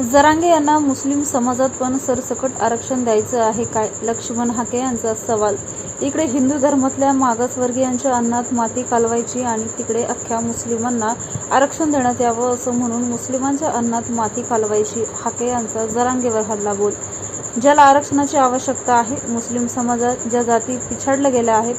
जरांगे यांना मुस्लिम समाजात पण सरसकट आरक्षण द्यायचं आहे काय? लक्ष्मण हाके यांचा सवाल. इकडे हिंदू धर्मातल्या मागासवर्गीयांच्या अन्नात माती कालवायची आणि तिकडे अख्ख्या मुस्लिमांना आरक्षण देण्यात यावं असं म्हणून मुस्लिमांच्या अन्नात माती कालवायची हाके यांचा जरांगेवर हल्ला बोल. ज्याला आरक्षणाची आवश्यकता आहे मुस्लिम समाजात ज्या जाती पिछाडल्या गेल्या आहेत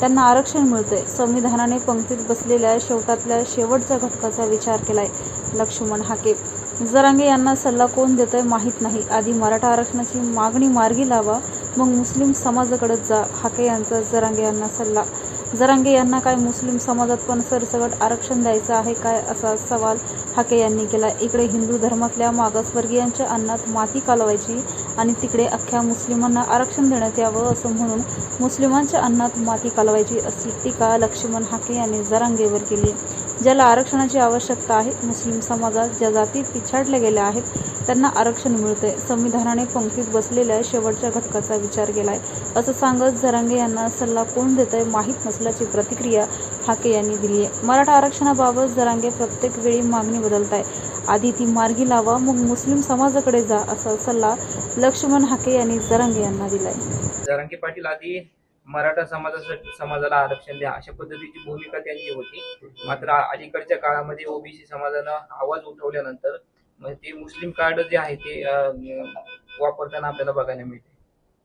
त्यांना आरक्षण मिळतंय. संविधानाने पंक्तीत बसलेल्या शेवटातल्या शेवटच्या घटकाचा विचार केलाय लक्ष्मण हाके. जरांगे यांना सल्ला कोण देतंय माहीत नाही. आधी मराठा आरक्षणाची मागणी मार्गी लावा मग मुस्लिम समाजाकडे जा हाके यांचा जरांगे यांना सल्ला. जरांगे यांना काय मुस्लिम समाजात पण सरसगट आरक्षण द्यायचं आहे काय असा सवाल हाके यांनी केला. इकडे हिंदू धर्मातल्या मागासवर्गीयांच्या अन्नात माती कालवायची आणि तिकडे अख्ख्या मुस्लिमांना आरक्षण देण्यात यावं असं म्हणून मुस्लिमांच्या अन्नात माती कालवायची अशी टीका लक्ष्मण हाके यांनी जरांगेवर केली. ज्याला आरक्षणाची आवश्यकता आहे मुस्लिम समाजात ज्या जाती पिछाडल्या गेल्या आहेत त्यांना आरक्षण मिळतंय. संविधानाने पंक्तीत बसलेल्या शेवटच्या घटकाचा विचार केला आहे असं सांगत जरांगे यांना सल्ला कोण देतंय माहीत नसल्याची प्रतिक्रिया हाके यांनी दिली आहे मराठा आरक्षणाबाबत जरांगे प्रत्येक वेळी मागणी बदलताय. आधी ती मार्गी लावा मग मुस्लिम समाजाकडे जा असा सल्ला लक्ष्मण हाके यांनी जरांगे यांना दिलाय. जरांगे पाटील आधी मराठा समाजासाठी समाजाला आरक्षण द्या अशा पद्धतीची भूमिका त्यांची होती. मात्र अलीकडच्या काळामध्ये ओबीसी समाजानं आवाज उठवल्यानंतर मग ते मुस्लिम कार्ड जे आहे ते वापरताना आपल्याला बघायला मिळते.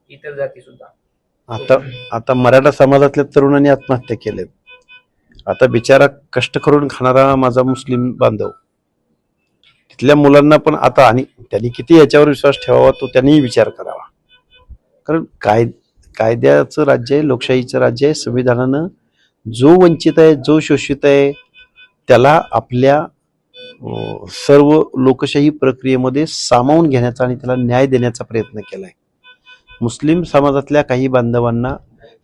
इतर जाती सुद्धा आता आता मराठा समाजातल्या तरुणांनी आत्महत्या केल्यात आता बिचारा कष्ट करून खाणारा माझा मुस्लिम बांधव. तिथल्या मुलांना पण आता आणि त्यांनी किती याच्यावर विश्वास ठेवावा तो त्यांनीही विचार करावा. कारण काय कायद्याचं राज्य आहे लोकशाहीचं राज्य आहे संविधानानं जो वंचित आहे जो शोषित आहे त्याला आपल्या सर्व लोकशाही प्रक्रियेमध्ये सामावून घेण्याचा आणि त्याला न्याय देण्याचा प्रयत्न केला आहे मुस्लिम समाजातल्या काही बांधवांना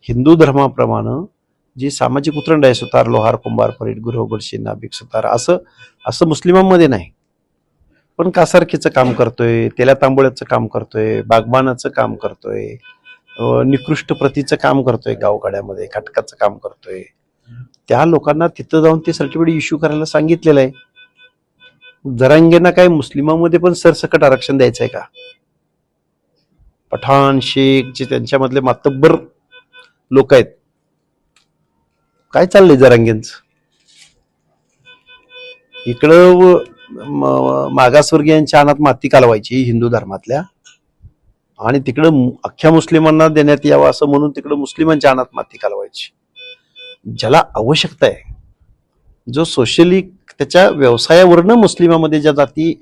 हिंदू धर्माप्रमाणे जी सामाजिक उतरंड आहे सुतार लोहार कुंभार परीट गुरु नाभिक सुतार असं असं मुस्लिमांमध्ये नाही. पण कासारखीचं काम करतोय तेल्या तांबोळ्याचं काम करतोय बागबानाचं काम करतोय निकृष्ट प्रतीचं काम करतोय गावगाड्यामध्ये खटकाचं काम करतोय. त्या लोकांना तिथं जाऊन ते सर्टिफिकेट इश्यू करायला सांगितलेलं आहे. जरांगेंना काय मुस्लिमांमध्ये पण सरसकट आरक्षण द्यायचं आहे का? पठाण शेख जे त्यांच्यामधले मातब्बर लोक आहेत. काय चाललंय जरांगेंच? इकडं व- मागासवर्गीयांच्या अनात माती कालवायची हिंदू धर्मातल्या. आणि तिकडं अख्ख्या मुस्लिमांना देण्यात यावं असं म्हणून तिकडं मुस्लिमांच्या अनात माती घालवायची. ज्याला आवश्यकता आहे जो सोशली त्याच्या व्यवसायावरनं मुस्लिमामध्ये ज्या जाती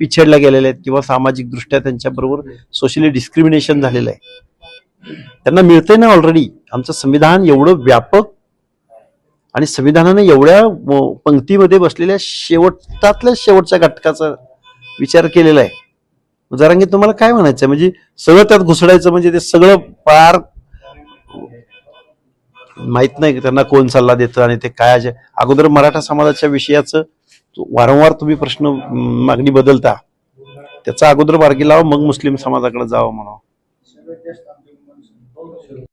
पिछडल्या गेलेल्या आहेत किंवा सामाजिकदृष्ट्या त्यांच्याबरोबर सोशली डिस्क्रिमिनेशन झालेलं आहे त्यांना मिळतंय ना ऑलरेडी आमचं संविधान एवढं व्यापक आणि संविधानाने एवढ्या पंक्तीमध्ये बसलेल्या शेवटातल्या शेवटच्या घटकाचा विचार केलेला आहे. जरांगी तुम्हाला काय म्हणायचं म्हणजे सगळं त्यात घुसडायचं म्हणजे ते सगळं पार माहीत नाही त्यांना कोण सल्ला देतं आणि ते काय अगोदर मराठा समाजाच्या विषयाचं वारंवार तुम्ही प्रश्न मागणी बदलता. त्याचा अगोदर मार्गी लावा मग मुस्लिम समाजाकडे जावं म्हणा